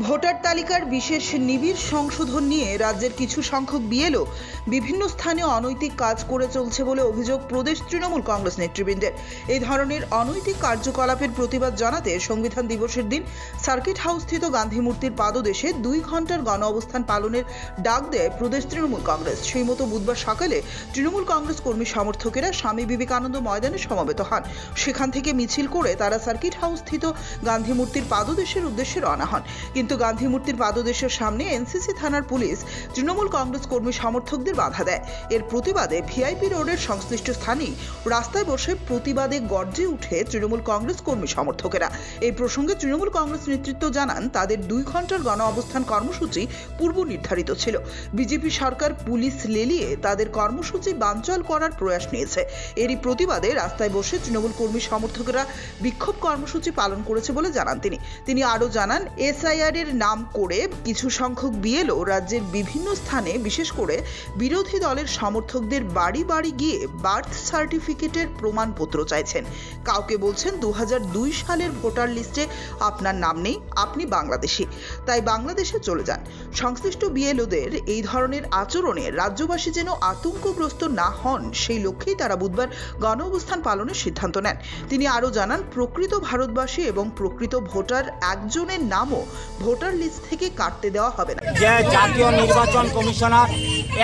Voter তালিকার বিশেষ নিবিড় সংশোধন নিয়ে রাজ্যের কিছু সংখ্যক বিএলও বিভিন্ন স্থানে অনৈতিক কাজ করে চলছে বলে অভিযোগ প্রদেশ তৃণমূল কংগ্রেস নেতৃবৃন্দের। এই ধরনের অনৈতিক কার্যকলাপের প্রতিবাদ জানাতে সংবিধান দিবসের দিন সার্কিট হাউসস্থিত গান্ধী মূর্তির পাদদেশে দুই ঘণ্টার গণ অবস্থান পালনের ডাক দেয় প্রদেশ তৃণমূল কংগ্রেস। সেই মতো বুধবার সকালে তৃণমূল কংগ্রেস কর্মী সমর্থকেরা স্বামী বিবেকানন্দ ময়দানে সমবেত হন। সেখান থেকে মিছিল করে তারা সার্কিট হাউসস্থিত গান্ধী মূর্তির পাদদেশের উদ্দেশ্যে রওনা হন। কিন্তু গান্ধী মূর্তির পাদদেশের সামনে এনসিসি থানার পুলিশ তৃণমূল কংগ্রেস কর্মী সমর্থকদের বাধা দেয়। এর প্রতিবাদে ভিআইপি রোডের সংশ্লিষ্ট স্থানেই রাস্তায় বসে প্রতিবাদে গর্জে উঠে তৃণমূল কংগ্রেস কর্মী সমর্থকেরা। এই প্রসঙ্গে তৃণমূল কংগ্রেস নেতৃত্ব জানান, তাদের দুই ঘণ্টার গণ অবস্থান কর্মসূচি পূর্ব নির্ধারিত ছিল। বিজেপি সরকার পুলিশ লেলিয়ে তাদের কর্মসূচি বানচাল করার প্রয়াস নিয়েছে। এরই প্রতিবাদে রাস্তায় বসে তৃণমূল কর্মী সমর্থকেরা বিক্ষোভ কর্মসূচি পালন করেছে বলে জানান তিনি। তিনি আরও জানান, এসআইআর এর নাম করে কিছু সংখ্যক বিএলও রাজ্যের বিভিন্ন স্থানে, বিশেষ করে বিরোধী দলের সমর্থকদের বাড়ি বাড়ি গিয়ে বার্থ সার্টিফিকেটের প্রমাণপত্র চাইছেন। কাউকে বলছেন দুই হাজার দুই সালের ভোটার লিস্টে আপনার নাম নেই, আপনি বাংলাদেশি। তাই বাংলাদেশে চলে যান। সংশ্লিষ্ট বিএলওদের এই ধরনের আচরণে রাজ্যবাসী যেন আতঙ্কগ্রস্ত না হন, সেই লক্ষ্যেই তারা বুধবার গণ অবস্থান পালনের সিদ্ধান্ত নেন। তিনি আরও জানান, প্রকৃত ভারতবাসী এবং প্রকৃত ভোটার একজনের নামও ভোটার লিস্ট থেকে কাটতে দেওয়া হবে না। যে জাতীয় নির্বাচন কমিশনার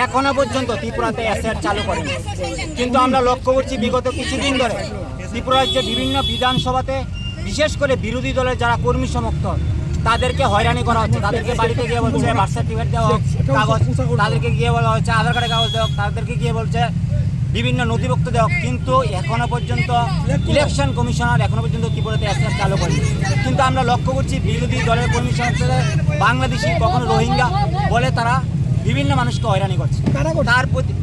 এখনও পর্যন্ত ত্রিপুরাতে অ্যাসেট চালু করেনি। কিন্তু আমরা লক্ষ্য করছি, বিগত কিছুদিন ধরে ত্রিপুরার যে বিভিন্ন বিধানসভাতে, বিশেষ করে বিরোধী দলের যারা কর্মী সমর্থক, তাদেরকে হয়রানি করা হচ্ছে। তাদেরকে বাড়িতে গিয়ে বলছে বার্থ সার্টিফিকেট দেওয়া কাগজ। তাদেরকে গিয়ে বলা হচ্ছে, আধার কার্ডের কাগজ দেওয়া তাদেরকে গিয়ে বলছে বিভিন্ন নথিভুক্ত দেওয়া কিন্তু এখনও পর্যন্ত ইলেকশন কমিশনার এখনও পর্যন্ত ত্রিপুরাতে অ্যাসেট চালু করেনি। কিন্তু আমরা লক্ষ্য করছি বিরোধী দলের কর্মী সমর্থকদের বাংলাদেশি কখনো রোহিঙ্গা বলে তারা বিভিন্ন মানুষকে হয়রানি করছে। তার প্রতি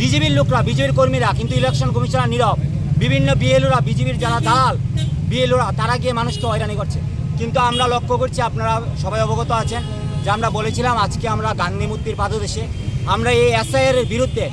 বিজেপির লোকরা বিজেপির কর্মীরা কিন্তু ইলেকশন কমিশনার নীরব। বিভিন্ন বিএলওরা বিজেপির যারা দালাল বিএলওরা তারা গিয়ে মানুষকে হয়রানি করছে। কিন্তু আমরা লক্ষ্য করছি আপনারা সবাই অবগত আছেন যে আমরা বলেছিলাম আজকে আমরা গান্ধী মূর্তির পাদদেশে। আমরা এই এসআইআর এর বিরুদ্ধে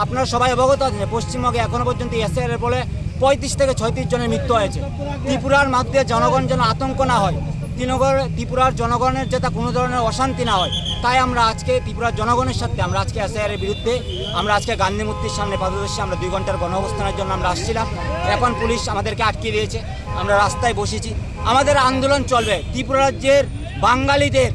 আপনারা সবাই অবগত আছেন, পশ্চিমবঙ্গে এখনও পর্যন্ত এসআইআর বলে পঁয়ত্রিশ থেকে ছয়ত্রিশ জনের মৃত্যু হয়েছে। ত্রিপুরার মধ্যে জনগণ যেন আতঙ্ক না হয় তৃণগর ত্রিপুরার জনগণের যাতে কোনো ধরনের অশান্তি না হয়, তাই আমরা আজকে ত্রিপুরার জনগণের সাথে, আমরা আজকে এসআইআর এর বিরুদ্ধে, আমরা আজকে গান্ধী মূর্তির সামনে পাদদেশে আমরা দুই ঘণ্টার গণ অবস্থানের জন্য আমরা আসছিলাম। এখন পুলিশ আমাদেরকে আটকে দিয়েছে, আমরা রাস্তায় বসেছি। আমাদের আন্দোলন চলবে, ত্রিপুরা রাজ্যের বাঙালিদের,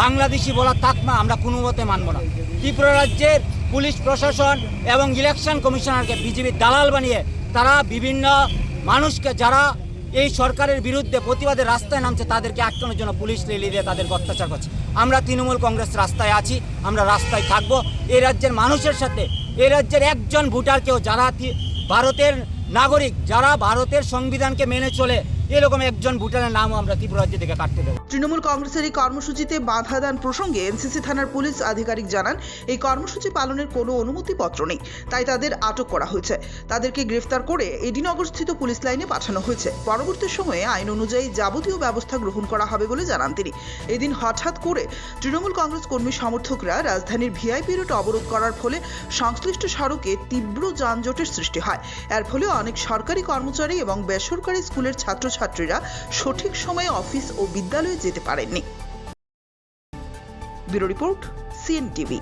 বাংলাদেশি বলা থাকমা আমরা কোনো মতে মানব না। ত্রিপুরা রাজ্যের পুলিশ প্রশাসন এবং ইলেকশন কমিশনারকে বিজেপির দালাল বানিয়ে তারা বিভিন্ন মানুষকে যারা এই সরকারের বিরুদ্ধে প্রতিবাদে রাস্তায় নামছে, তাদেরকে আটকানোর জন্য পুলিশ রেলি দিয়ে তাদেরকে অত্যাচার করছে। আমরা তৃণমূল কংগ্রেস রাস্তায় আছি, আমরা রাস্তায় থাকব। এই রাজ্যের মানুষের সাথে এই রাজ্যের একজন ভোটারকেও যারা ভারতের নাগরিক, যারা ভারতের সংবিধানকে মেনে চলে এরকম একজন ভোটারের নামও আমরা ত্রিপুরা রাজ্য থেকে কাটতে দেবো। তৃণমূল কংগ্রেসের এই কর্মসূচিতে বাধা দান প্রসঙ্গে এনসিসি থানার পুলিশ আধিকারিক জানান, এই কর্মসূচি পালনের কোনো অনুমতিপত্র নেই, তাই তাদের আটক করা হয়েছে। তাদেরকে গ্রেফতার করে এডিনগরস্থিত পুলিশ লাইনে পাঠানো হয়েছে। পরবর্তী সময়ে আইন অনুযায়ী যাবতীয় ব্যবস্থা গ্রহণ করা হবে বলে জানান তিনি। এদিন হঠাৎ করে তৃণমূল কংগ্রেস কর্মী সমর্থকরা রাজধানীর ভিআইপি রুট অবরোধ করার ফলে সংশ্লিষ্ট সড়কে তীব্র যানজটের সৃষ্টি হয়। এর ফলে অনেক সরকারি কর্মচারী এবং বেসরকারি স্কুলের ছাত্রছাত্রীরা সঠিক সময়ে অফিস ও বিদ্যালয়ে যেতে পারেননি। Bureau report CNTV.